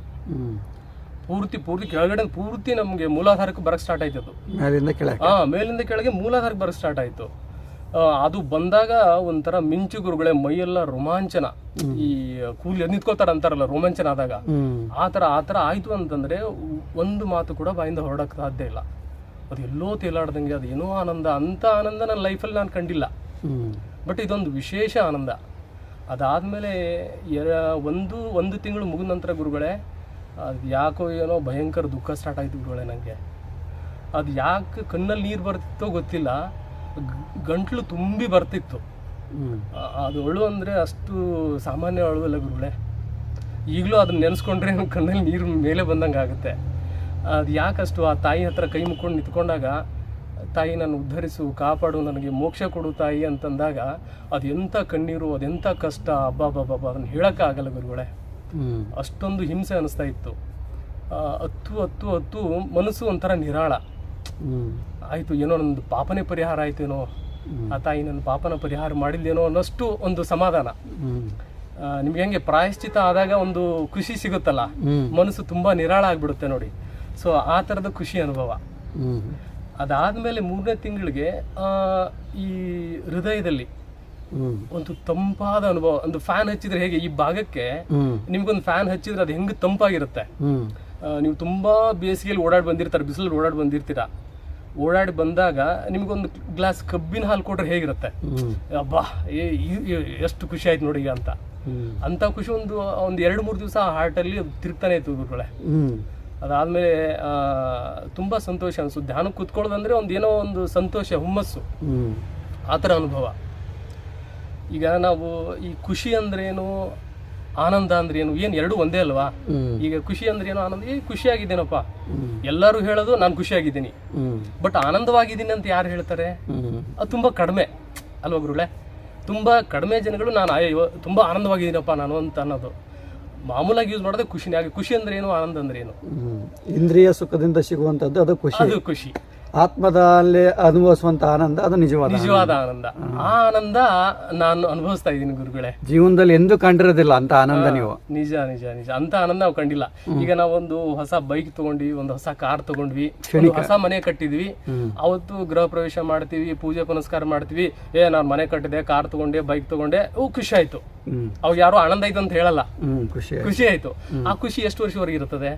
ಪೂರ್ತಿ ಪೂರ್ತಿ ಕೆಳಗಡೆ ಪೂರ್ತಿ ನಮಗೆ ಮೂಲಾಧಾರಕ್ಕೆ ಬರಕ್ಕೆ ಸ್ಟಾರ್ಟ್ ಆಯ್ತು ಅದು. ಮೇಲಿಂದ ಕೆಳಗೆ. ಹಾ ಮೇಲಿಂದ ಕೆಳಗೆ ಮೂಲಾಧಾರಕ್ಕೆ ಬರಕ್ಕೆ ಸ್ಟಾರ್ಟ್ ಆಯ್ತು. ಅದು ಬಂದಾಗ ಒಂಥರ ಮಿಂಚು ಗುರುಗಳೇ ಮೈಯೆಲ್ಲ ರೋಮಾಂಚನ. ಈ ಕೂಲಿ ನಿಂತ್ಕೋತಾರ ಅಂತಾರಲ್ಲ ರೋಮಾಂಚನ ಆದಾಗ. ಆತರ ಆತರ ಆಯ್ತು ಅಂತಂದ್ರೆ ಒಂದು ಮಾತು ಕೂಡ ಬಾಯಿಂದ ಹೊರಡಕ್ಕೆ ಸಾಧ್ಯ ಇಲ್ಲ. ಅದು ಎಲ್ಲೋ ತೇಲಾಡ್ದಂಗೆ ಅದು ಏನೋ ಆನಂದ ಅಂತ ಆನಂದ ನನ್ನ ಲೈಫಲ್ಲಿ ನಾನು ಕಂಡಿಲ್ಲ. ಬಟ್ ಇದೊಂದು ವಿಶೇಷ ಆನಂದ. ಅದಾದಮೇಲೆ ಎರ ಒಂದು ಒಂದು ತಿಂಗಳು ಮುಗಿದ ನಂತರ ಗುರುಗಳೇ ಅದು ಯಾಕೋ ಏನೋ ಭಯಂಕರ ದುಃಖ ಸ್ಟಾರ್ಟ್ ಆಯಿತು ಗುರುಗಳೇ ನನಗೆ ಅದು ಯಾಕೆ ಕಣ್ಣಲ್ಲಿ ನೀರು ಬರ್ತಿತ್ತೋ ಗೊತ್ತಿಲ್ಲ ಗಂಟ್ಲು ತುಂಬಿ ಬರ್ತಿತ್ತು. ಅದು ಅಳು ಅಂದರೆ ಅಷ್ಟು ಸಾಮಾನ್ಯ ಅಳು ಅಲ್ಲ ಗುರುಗಳೇ. ಈಗಲೂ ಅದನ್ನ ನೆನೆಸ್ಕೊಂಡ್ರೆ ನಮ್ಮ ಕಣ್ಣಲ್ಲಿ ನೀರು ಮೇಲೆ ಬಂದಂಗೆ ಆಗುತ್ತೆ ಅದು ಯಾಕಷ್ಟು ಆ ತಾಯಿ ಹತ್ರ ಕೈ ಮುಕ್ಕೊಂಡು ನಿಂತ್ಕೊಂಡಾಗ ತಾಯಿ ನಾನು ಉದ್ಧರಿಸು ಕಾಪಾಡು ನನಗೆ ಮೋಕ್ಷ ಕೊಡು ತಾಯಿ ಅಂತಂದಾಗ ಅದು ಎಂಥ ಕಣ್ಣೀರು ಅದೆಂಥ ಕಷ್ಟ ಅಬ್ಬಾ ಬಾಬಾ ಅದನ್ನು ಹೇಳೋಕ್ಕಾಗಲ್ಲ ಗುರುಗಳೇ. ಅಷ್ಟೊಂದು ಹಿಂಸೆ ಅನಿಸ್ತಾ ಇತ್ತು. ಹತ್ತು ಹತ್ತು ಹತ್ತು ಮನಸ್ಸು ಒಂಥರ ನಿರಾಳ. ಆಯಿತು ಏನೋ ನಂದು ಪಾಪನೇ ಪರಿಹಾರ ಆಯ್ತೇನೋ ಆ ತಾಯಿ ನನ್ನ ಪಾಪನ ಪರಿಹಾರ ಮಾಡಿಲ್ಲೇನೋ ಅನ್ನೋಷ್ಟು ಒಂದು ಸಮಾಧಾನ. ನಿಮ್ಗೆ ಹೆಂಗೆ ಪ್ರಾಯಶ್ಚಿತ ಆದಾಗ ಒಂದು ಖುಷಿ ಸಿಗುತ್ತಲ್ಲ? ಮನಸ್ಸು ತುಂಬಾ ನಿರಾಳ ಆಗ್ಬಿಡುತ್ತೆ ನೋಡಿ. ಸೊ ಆ ಥರದ ಖುಷಿ ಅನುಭವ. ಅದಾದ್ಮೇಲೆ ಮೂರನೇ ತಿಂಗಳಿಗೆ ಆ, ಈ ಹೃದಯದಲ್ಲಿ ಒಂದು ತಂಪಾದ ಅನುಭವ ಒಂದು ಫ್ಯಾನ್ ಹಚ್ಚಿದ್ರೆ ಹೇಗೆ? ಈ ಭಾಗಕ್ಕೆ ನಿಮ್ಗೊಂದು ಫ್ಯಾನ್ ಹಚ್ಚಿದ್ರೆ ಅದು ಹೆಂಗೆ ತಂಪಾಗಿರುತ್ತೆ? ನೀವು ತುಂಬಾ ಬೇಸಿಗೆಯಲ್ಲಿ ಓಡಾಡಿ ಬಂದಿರ್ತಾರೆ ಬಿಸಿಲಲ್ಲಿ ಓಡಾಡಿ ಬಂದಿರ್ತೀರಾ. ಓಡಾಡಿ ಬಂದಾಗ ನಿಮ್ಗೊಂದು ಗ್ಲಾಸ್ ಕಬ್ಬಿನ ಹಾಲು ಕೊಟ್ರೆ ಹೇಗಿರುತ್ತೆ? ಅಬ್ಬಾ ಎಷ್ಟು ಖುಷಿ ಆಯ್ತು ನೋಡಿ ಈಗ ಅಂತ. ಅಂತ ಖುಷಿ ಒಂದು ಒಂದು ಎರಡು ಮೂರು ದಿವಸ ಹಾರ್ಟಲ್ಲಿ ತಿರುಗ್ತಾನೆ ಇತ್ತು ಗುರುಗಳೇ. ಅದಾದಮೇಲೆ ತುಂಬ ಸಂತೋಷ ಅನಿಸ್ತು ಧ್ಯಾನ ಕೂತ್ಕೊಳ್ಳೋದಂದ್ರೆ ಒಂದು ಏನೋ ಒಂದು ಸಂತೋಷ ಹುಮ್ಮಸ್ಸು. ಹ್ಮ್. ಆ ಥರ ಅನುಭವ. ಈಗ ನಾವು ಈ ಖುಷಿ ಅಂದ್ರೇನು ಆನಂದ ಅಂದ್ರೆ ಏನು ಏನು ಎರಡು ಒಂದೇ ಅಲ್ವಾ? ಈಗ ಖುಷಿ ಅಂದ್ರೆ ಏನು ಆನಂದ ಏ ಖುಷಿಯಾಗಿದ್ದೇನಪ್ಪ? ಎಲ್ಲರೂ ಹೇಳೋದು ನಾನು ಖುಷಿಯಾಗಿದ್ದೀನಿ. ಬಟ್ ಆನಂದವಾಗಿದ್ದೀನಿ ಅಂತ ಯಾರು ಹೇಳ್ತಾರೆ? ಅದು ತುಂಬ ಕಡಿಮೆ. ಅಲ್ವಾ ಗುರುಳೆ ತುಂಬ ಕಡಿಮೆ ಜನಗಳು ನಾನು ತುಂಬ ಆನಂದವಾಗಿದ್ದೀನಪ್ಪ ನಾನು ಅಂತ ಅನ್ನೋದು. ಮಾಮೂಲಾಗಿ ಯೂಸ್ ಮಾಡೋದೇ ಖುಷಿನೇ. ಹಾಗೆ ಖುಷಿ ಅಂದ್ರೆ ಏನು ಆನಂದ ಅಂದ್ರೆ ಏನು? ಇಂದ್ರಿಯ ಸುಖದಿಂದ ಸಿಗುವಂತದ್ದು ಅದು ಖುಷಿ. ಅದು ಖುಷಿ. ಆತ್ಮದಲ್ಲಿ ಅನುಭವಿಸುವಂತ ಆನಂದ ಅದು ನಿಜವಾದ ಆನಂದ. ನಿಜವಾದ ಆನಂದ. ಆ ಆನಂದ ನಾನು ಅನುಭವಿಸ್ತಾ ಇದ್ದೀನಿ ಗುರುಗಳೇ. ಜೀವನದಲ್ಲಿ ಎಂದೂ ಕಂಡಿರೋದಿಲ್ಲ ಅಂತ ಆನಂದ ನೀವು. ನಿಜ ನಿಜ ನಿಜ. ಅಂತ ಆನಂದ ನಾವು ಕಂಡಿಲ್ಲ. ಈಗ ನಾವೊಂದು ಹೊಸ ಬೈಕ್ ತಗೊಂಡ್ವಿ ಒಂದು ಹೊಸ ಕಾರ್ ತಗೊಂಡ್ವಿ ಒಂದು ಹೊಸ ಮನೆ ಕಟ್ಟಿದ್ವಿ. ಅವತ್ತು ಗೃಹ ಪ್ರವೇಶ ಮಾಡ್ತೀವಿ ಪೂಜೆ ಪುನಸ್ಕಾರ ಮಾಡ್ತೀವಿ. ಏ ನಾನು ಮನೆ ಕಟ್ಟಿದೆ ಕಾರ್ ತಗೊಂಡೆ ಬೈಕ್ ತಗೊಂಡೆ. ಓ ಖುಷಿ ಆಯ್ತು. ಅವ್ ಅವಾಗ ಯಾರು ಆನಂದ ಆಯ್ತು ಅಂತ ಹೇಳಲ್ಲ. ಖುಷಿ ಖುಷಿ ಆಯ್ತು. ಆ ಖುಷಿ ಎಷ್ಟು ವರ್ಷವರೆಗೆ ಇರುತ್ತದೆ?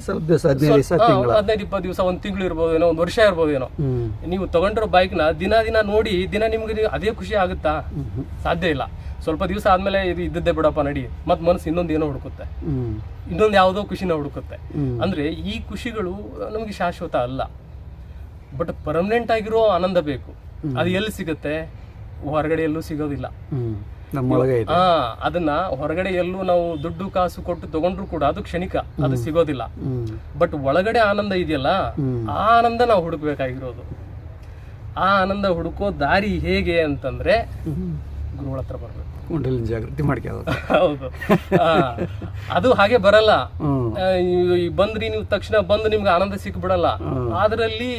ಸ್ವಲ್ಪ ದಿವಸ ಹದಿನೈದು ದಿವಸ ಹಾ, ತಿಂಗಳ. ಹದಿನೈದು ಇಪ್ಪತ್ತು ದಿವಸ ಒಂದು ತಿಂಗಳು ಇರ್ಬೋದೇನೋ ಒಂದು ವರ್ಷ ಇರ್ಬೋದೇನೋ. ನೀವು ತಗೊಂಡಿರೋ ಬೈಕ್ನ ದಿನ ದಿನ ನೋಡಿ ದಿನ ನಿಮ್ಗೆ ಅದೇ ಖುಷಿ ಆಗುತ್ತಾ? ಸಾಧ್ಯ ಇಲ್ಲ. ಸ್ವಲ್ಪ ದಿವಸ ಆದ್ಮೇಲೆ ಇದು ಇದ್ದದ್ದೇ ಬಿಡಪ್ಪ ನಡಿ. ಮತ್ ಮನಸ್ಸು ಇನ್ನೊಂದು ಏನೋ ಹುಡುಕುತ್ತೆ. ಇನ್ನೊಂದು ಯಾವುದೋ ಖುಷಿನ ಹುಡುಕುತ್ತೆ. ಅಂದ್ರೆ ಈ ಖುಷಿಗಳು ನಮ್ಗೆ ಶಾಶ್ವತ ಅಲ್ಲ. ಬಟ್ ಪರ್ಮನೆಂಟ್ ಆಗಿರೋ ಆನಂದ ಬೇಕು. ಅದು ಎಲ್ಲಿ ಸಿಗುತ್ತೆ? ಹೊರಗಡೆ ಎಲ್ಲೂ ಸಿಗೋದಿಲ್ಲ. ಅದನ್ನ ಹೊರಗಡೆ ಎಲ್ಲೂ ನಾವು ದುಡ್ಡು ಕಾಸು ಕೊಟ್ಟು ತಗೊಂಡ್ರು ಕೂಡ ಅದು ಕ್ಷಣಿಕ ಅದು ಸಿಗೋದಿಲ್ಲ. ಬಟ್ ಒಳಗಡೆ ಆನಂದ ಇದೆಯಲ್ಲ ಆ ಆನಂದ ನಾವು ಹುಡುಕ್ಬೇಕಾಗಿರೋದು. ಆ ಆನಂದ ಹುಡುಕೋ ದಾರಿ ಹೇಗೆ ಅಂತಂದ್ರೆ ಗುರುಗಳ ಹತ್ರ ಬರ್ಬೇಕು. ಕುಂಡಲಿನ ಜಾಗೃತಿ ಮಾಡ್ಕೊಳ್ಳೋದು ಹೌದು. ಅದು ಹಾಗೆ ಬರಲ್ಲ. ಬಂದ್ರಿ ನೀವು ತಕ್ಷಣ ಬಂದು ನಿಮ್ಗೆ ಆನಂದ ಸಿಕ್ಬಿಡಲ್ಲ. ಅದರಲ್ಲಿ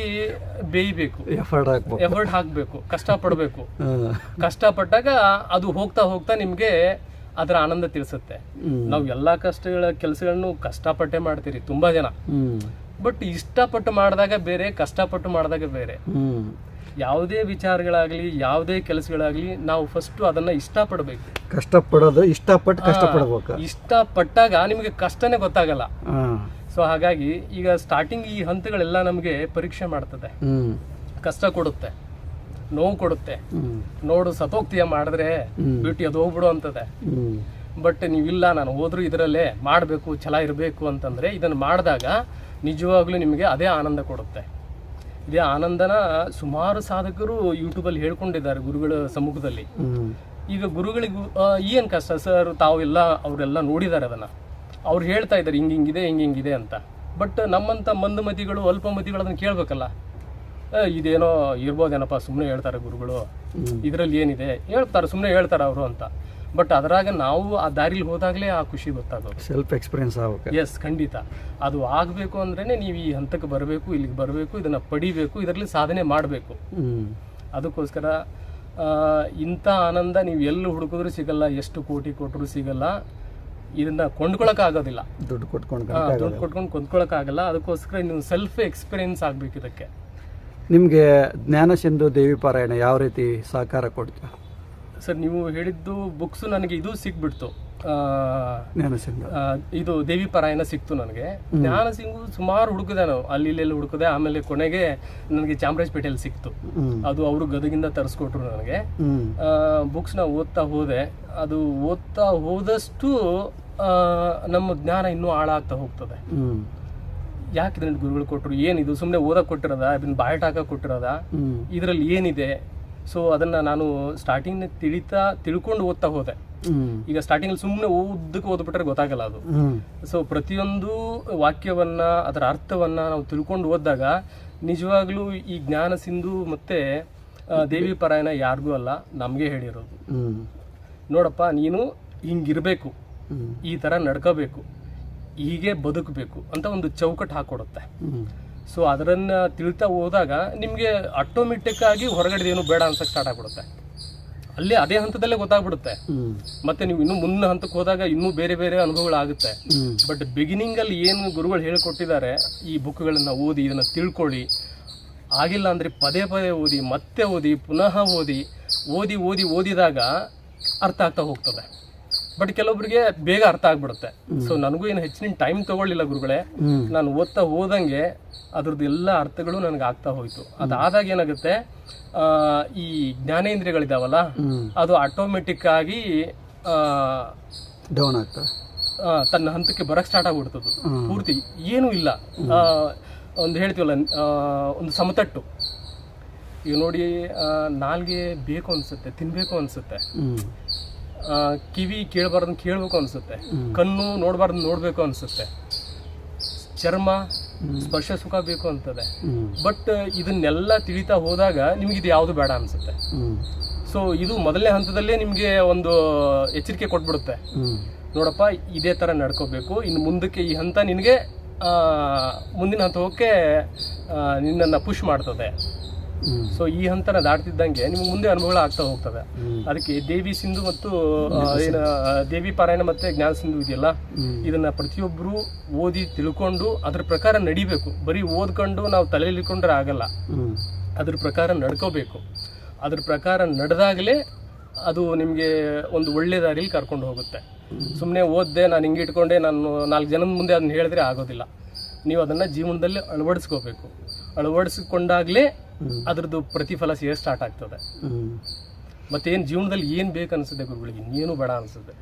ಬೇಯ್ಬೇಕು. ಎಫರ್ಟ್ ಹಾಕ್ಬೇಕು. ಎಫರ್ಟ್ ಹಾಕ್ಬೇಕು. ಕಷ್ಟ ಪಡ್ಬೇಕು ಹ್ಮ್. ಕಷ್ಟಪಟ್ಟಾಗ ಅದು ಹೋಗ್ತಾ ಹೋಗ್ತಾ ನಿಮ್ಗೆ ಅದರ ಆನಂದ ತಿಳಿಸುತ್ತೆ. ನಾವು ಎಲ್ಲಾ ಕಷ್ಟಗಳ ಕೆಲಸಗಳನ್ನು ಕಷ್ಟಪಟ್ಟೆ ಮಾಡ್ತೀರಿ ತುಂಬಾ ಜನ. ಬಟ್ ಇಷ್ಟಪಟ್ಟು ಮಾಡಿದಾಗ ಬೇರೆ ಕಷ್ಟಪಟ್ಟು ಮಾಡಿದಾಗ ಬೇರೆ. ಯಾವುದೇ ವಿಚಾರಗಳಾಗಲಿ ಯಾವುದೇ ಕೆಲಸಗಳಾಗಲಿ ನಾವು ಫಸ್ಟ್ ಅದನ್ನ ಇಷ್ಟಪಡಬೇಕು. ಕಷ್ಟಪಡೋದು ಇಷ್ಟಪಟ್ಟು ಕಷ್ಟಪಡಬೇಕು. ಇಷ್ಟಪಟ್ಟಾಗ ನಿಮಗೆ ಕಷ್ಟನೇ ಗೊತ್ತಾಗಲ್ಲ. ಸೊ ಹಾಗಾಗಿ ಈಗ ಸ್ಟಾರ್ಟಿಂಗ್ ಈ ಹಂತಗಳೆಲ್ಲ ನಮಗೆ ಪರೀಕ್ಷೆ ಮಾಡ್ತದೆ. ಕಷ್ಟ ಕೊಡುತ್ತೆ ನೋವು ಕೊಡುತ್ತೆ. ನೋಡು ಸತೋಕ್ತಿಯ ಮಾಡಿದ್ರೆ ಬಿಟ್ಟು ಬ್ಯೂಟಿ ಅದು ಹೋಗ್ಬಿಡು ಅಂತದೆ. ಬಟ್ ನೀವಿಲ್ಲ ನಾನು ಹೋದ್ರು ಇದರಲ್ಲೇ ಮಾಡಬೇಕು ಛಲ ಇರಬೇಕು ಅಂತಂದ್ರೆ ಇದನ್ನು ಮಾಡಿದಾಗ ನಿಜವಾಗ್ಲೂ ನಿಮಗೆ ಅದೇ ಆನಂದ ಕೊಡುತ್ತೆ. ಇದೇ ಆನಂದನ ಸುಮಾರು ಸಾಧಕರು ಯೂಟ್ಯೂಬಲ್ಲಿ ಹೇಳ್ಕೊಂಡಿದ್ದಾರೆ ಗುರುಗಳ ಸಮ್ಮುಖದಲ್ಲಿ. ಈಗ ಗುರುಗಳಿಗೂ ಏನು ಕಷ್ಟ? ಸರ್ ತಾವೆಲ್ಲ ಅವರೆಲ್ಲ ನೋಡಿದ್ದಾರೆ ಅದನ್ನು. ಅವ್ರು ಹೇಳ್ತಾ ಇದ್ದಾರೆ ಹಿಂಗೆ ಹಿಂಗಿದೆ ಹಿಂಗೆ ಹಿಂಗಿದೆ ಅಂತ. ಬಟ್ ನಮ್ಮಂಥ ಮಂದಮತಿಗಳು ಅಲ್ಪಮತಿಗಳು ಅದನ್ನು ಕೇಳಬೇಕಲ್ಲ. ಇದೇನೋ ಇರ್ಬೋದೇನಪ್ಪ ಸುಮ್ಮನೆ ಹೇಳ್ತಾರೆ ಗುರುಗಳು. ಇದರಲ್ಲಿ ಏನಿದೆ? ಹೇಳ್ತಾರೆ ಸುಮ್ಮನೆ ಹೇಳ್ತಾರೆ ಅವರು ಅಂತ. ಬಟ್ ಅದರಾಗ ನಾವು ಆ ದಾರಿಲಿ ಹೋದಾಗಲೇ ಆ ಖುಷಿ ಗೊತ್ತಾಗೋದು. ಸೆಲ್ಫ್ ಎಕ್ಸ್ಪೀರಿಯನ್ಸ್ ಆಗಬೇಕು. ಎಸ್ ಖಂಡಿತ. ಅದು ಆಗಬೇಕು ಅಂದ್ರೇ ನೀವು ಈ ಹಂತಕ್ಕೆ ಬರಬೇಕು ಇಲ್ಲಿಗೆ ಬರಬೇಕು ಇದನ್ನು ಪಡಿಬೇಕು ಇದರಲ್ಲಿ ಸಾಧನೆ ಮಾಡಬೇಕು. ಅದಕ್ಕೋಸ್ಕರ ಇಂಥ ಆನಂದ ನೀವು ಎಲ್ಲೂ ಹುಡುಕಿದ್ರು ಸಿಗಲ್ಲ ಎಷ್ಟು ಕೋಟಿ ಕೊಟ್ಟರು ಸಿಗಲ್ಲ. ಇದನ್ನ ಕೊಂಡ್ಕೊಳಕ್ಕಾಗೋದಿಲ್ಲ. ದುಡ್ಡು ಕೊಟ್ಕೊಂಡು ದುಡ್ಡು ಕೊಟ್ಕೊಂಡು ಕೊಂಡ್ಕೊಳಕ್ಕಾಗಲ್ಲ. ಅದಕ್ಕೋಸ್ಕರ ನೀವು ಸೆಲ್ಫ್ ಎಕ್ಸ್ಪೀರಿಯನ್ಸ್ ಆಗ್ಬೇಕು ಇದಕ್ಕೆ ನಿಮಗೆ ಜ್ಞಾನ ಸಿಂಧು ದೇವಿ ಪಾರಾಯಣ ಯಾವ ರೀತಿ ಸಹಕಾರ ಕೊಡ್ತೀರಾ ಸರ್ ನೀವು ಹೇಳಿದ್ದು ಬುಕ್ಸ್ ನನಗೆ ಇದು ಸಿಕ್ಬಿಡ್ತು. ಇದು ದೇವಿ ಪಾರಾಯಣ ಸಿಕ್ತು ನನಗೆ. ಜ್ಞಾನ ಸಿಂಗು ಸುಮಾರು ಹುಡುಕಿದೆ ನಾವು ಅಲ್ಲಿ ಇಲ್ಲಿ ಹುಡುಕಿದೆ ಆಮೇಲೆ ಕೊನೆಗೆ ನನಗೆ ಚಾಮರಾಜಪೇಟೆಯಲ್ಲಿ ಸಿಕ್ತು. ಅದು ಅವರು ಗದಗಿಂದ ತರಿಸ್ಕೊಟ್ರು ನನಗೆ. ಬುಕ್ಸ್ ಬುಕ್ಸ್ನ ಓದ್ತಾ ಹೋದೆ. ಅದು ಓದ್ತಾ ಹೋದಷ್ಟು ನಮ್ಮ ಜ್ಞಾನ ಇನ್ನೂ ಹಾಳಾಗ್ತಾ ಹೋಗ್ತದೆ. ಯಾಕೆ ಗುರುಗಳು ಕೊಟ್ಟರು ಏನಿದು? ಸುಮ್ಮನೆ ಓದಕ್ಕೆ ಕೊಟ್ಟಿರೋದ? ಇದನ್ನ ಬಾಯ್ಟ್ ಹಾಕಕ್ಕೆ ಕೊಟ್ಟಿರೋದ? ಇದರಲ್ಲಿ ಏನಿದೆ? ಸೊ ಅದನ್ನು ನಾನು ಸ್ಟಾರ್ಟಿಂಗ್ ತಿಳಿತಾ ತಿಳ್ಕೊಂಡು ಓದ್ತಾ ಹೋದೆ. ಈಗ ಈಗ ಸ್ಟಾರ್ಟಿಂಗಲ್ಲಿ ಸುಮ್ಮನೆ ಓದಕ್ಕೆ ಓದ್ಬಿಟ್ರೆ ಗೊತ್ತಾಗಲ್ಲ ಅದು. ಸೊ ಪ್ರತಿಯೊಂದು ವಾಕ್ಯವನ್ನ ಅದರ ಅರ್ಥವನ್ನ ನಾವು ತಿಳ್ಕೊಂಡು ಓದಿದಾಗ ನಿಜವಾಗ್ಲೂ ಈ ಜ್ಞಾನ ಸಿಂಧು ಮತ್ತೆ ದೇವಿ ಪಾರಾಯಣ ಯಾರಿಗೂ ಅಲ್ಲ ನಮಗೆ ಹೇಳಿರೋದು. ನೋಡಪ್ಪ ನೀನು ಹಿಂಗಿರ್ಬೇಕು. ಈ ಥರ ನಡ್ಕೋಬೇಕು. ಹೀಗೆ ಬದುಕಬೇಕು ಅಂತ ಒಂದು ಚೌಕಟ್ಟು ಹಾಕೊಡುತ್ತೆ. ಸೊ ಅದರನ್ನು ತಿಳ್ತಾ ಹೋದಾಗ ನಿಮಗೆ ಆಟೋಮೆಟಿಕ್ ಆಗಿ ಹೊರಗಡೆ ಏನು ಬೇಡ ಅನ್ಸಕ್ಕೆ ಸ್ಟಾರ್ಟ್ ಆಗ್ಬಿಡುತ್ತೆ. ಅಲ್ಲಿ ಅದೇ ಹಂತದಲ್ಲೇ ಗೊತ್ತಾಗ್ಬಿಡುತ್ತೆ. ಮತ್ತೆ ನೀವು ಇನ್ನೂ ಮುನ್ನ ಹಂತಕ್ಕೆ ಹೋದಾಗ ಇನ್ನೂ ಬೇರೆ ಬೇರೆ ಅನುಭವಗಳಾಗುತ್ತೆ. ಬಟ್ ಬಿಗಿನಿಂಗ್ ಅಲ್ಲಿ ಏನು ಗುರುಗಳು ಹೇಳಿಕೊಟ್ಟಿದ್ದಾರೆ ಈ ಬುಕ್ಗಳನ್ನ ಓದಿ ಇದನ್ನ ತಿಳ್ಕೊಳ್ಳಿ. ಆಗಿಲ್ಲ ಅಂದ್ರೆ ಪದೇ ಪದೇ ಓದಿ ಮತ್ತೆ ಓದಿ ಪುನಃ ಓದಿ ಓದಿ ಓದಿ ಓದಿದಾಗ ಅರ್ಥ ಆಗ್ತಾ ಹೋಗ್ತದೆ. ಬಟ್ ಕೆಲವೊಬ್ಬರಿಗೆ ಬೇಗ ಅರ್ಥ ಆಗ್ಬಿಡುತ್ತೆ. ಸೊ ನನಗೂ ಏನು ಹೆಚ್ಚಿನ ಟೈಮ್ ತಗೊಳ್ಳಿಲ್ಲ ಗುರುಗಳೇ. ನಾನು ಓದ್ತಾ ಹೋದಂಗೆ ಅದ್ರದ್ದು ಎಲ್ಲ ಅರ್ಥಗಳು ನನಗೆ ಆಗ್ತಾ ಹೋಯ್ತು. ಅದಾದಾಗ ಏನಾಗುತ್ತೆ ಆ, ಈ ಜ್ಞಾನೇಂದ್ರಿಯಗಳಿದಾವಲ್ಲ ಅದು ಆಟೋಮೆಟಿಕ್ ಆಗಿ ಆ, ಡೌನ್ ಆಗ್ತದೆ ತನ್ನ ಹಂತಕ್ಕೆ ಬರಕ್ ಸ್ಟಾರ್ಟ್ ಆಗ್ಬಿಡ್ತದ್ದು. ಪೂರ್ತಿ ಏನೂ ಇಲ್ಲ. ಆ, ಒಂದು ಹೇಳ್ತೀವಲ್ಲ ಒಂದು ಸಮತಟ್ಟು. ಈಗ ನೋಡಿ ನಾಲ್ಗೆ ಬೇಕು ಅನ್ಸುತ್ತೆ ತಿನ್ಬೇಕು ಅನ್ಸುತ್ತೆ. ಕಿವಿ ಕೇಳಬಾರ್ದು ಕೇಳಬೇಕು ಅನ್ಸುತ್ತೆ. ಕಣ್ಣು ನೋಡಬಾರ್ದು ನೋಡಬೇಕು ಅನ್ಸುತ್ತೆ. ಚರ್ಮ, ಸ್ಪರ್ಶ ಸುಖ ಬೇಕು ಅಂತದೆ. ಬಟ್ ಇದನ್ನೆಲ್ಲ ತಿಳಿತಾ ಹೋದಾಗ ನಿಮ್ಗೆ ಇದು ಯಾವುದು ಬೇಡ ಅನ್ಸುತ್ತೆ. ಸೊ ಇದು ಮೊದಲನೇ ಹಂತದಲ್ಲೇ ನಿಮಗೆ ಒಂದು ಎಚ್ಚರಿಕೆ ಕೊಟ್ಬಿಡುತ್ತೆ. ನೋಡಪ್ಪ, ಇದೇ ಥರ ನಡ್ಕೋಬೇಕು. ಇನ್ನು ಮುಂದಕ್ಕೆ ಈ ಹಂತ ನಿನಗೆ ಮುಂದಿನ ಹಂತ ಹೋಗಕ್ಕೆ ನಿನ್ನನ್ನು ಪುಷ್ ಮಾಡ್ತದೆ. ಸೊ ಈ ಹಂತನ ದಾಟ್ತಿದ್ದಂಗೆ ನಿಮ್ಗೆ ಮುಂದೆ ಅನುಭವಗಳು ಆಗ್ತಾ ಹೋಗ್ತವೆ. ಅದಕ್ಕೆ ದೇವಿ ಸಿಂಧು ಮತ್ತು ಏನ ದೇವಿ ಪಾರಾಯಣ ಮತ್ತೆ ಜ್ಞಾನ ಸಿಂಧು ಇದೆಯಲ್ಲ ಇದನ್ನ ಪ್ರತಿಯೊಬ್ಬರು ಓದಿ ತಿಳ್ಕೊಂಡು ಅದ್ರ ಪ್ರಕಾರ ನಡಿಬೇಕು. ಬರೀ ಓದ್ಕೊಂಡು ನಾವು ತಲೆಯಲ್ಲಿ ಇಟ್ಕೊಂಡ್ರೆ ಆಗಲ್ಲ. ಅದ್ರ ಪ್ರಕಾರ ನಡ್ಕೋಬೇಕು. ಅದ್ರ ಪ್ರಕಾರ ನಡೆದಾಗಲೇ ಅದು ನಿಮಗೆ ಒಂದು ಒಳ್ಳೆ ದಾರಿಲಿ ಕರ್ಕೊಂಡು ಹೋಗುತ್ತೆ. ಸುಮ್ಮನೆ ಓದ್ದೆ ನಾನು ಹಿಂಗೆ ಇಟ್ಕೊಂಡೆ ನಾನು ನಾಲ್ಕು ಜನದ ಮುಂದೆ ಅದನ್ನ ಹೇಳಿದ್ರೆ ಆಗೋದಿಲ್ಲ. ನೀವು ಅದನ್ನು ಜೀವನದಲ್ಲಿ ಅಳವಡಿಸ್ಕೋಬೇಕು. ಅಳವಡಿಸಿಕೊಂಡಾಗಲೇ. ಅದ್ರದ್ದು ಪ್ರತಿಫಲ ಸೇ ಸ್ಟಾರ್ಟ್ ಆಗ್ತದೆ. ಮತ್ತೇನು ಜೀವನದಲ್ಲಿ ಏನು ಬೇಕು ಅನಿಸುತ್ತೆ ಗುರುಗಳಿಗೆ? ಇನ್ನೇನು ಬೇಡ ಅನಿಸುತ್ತೆ.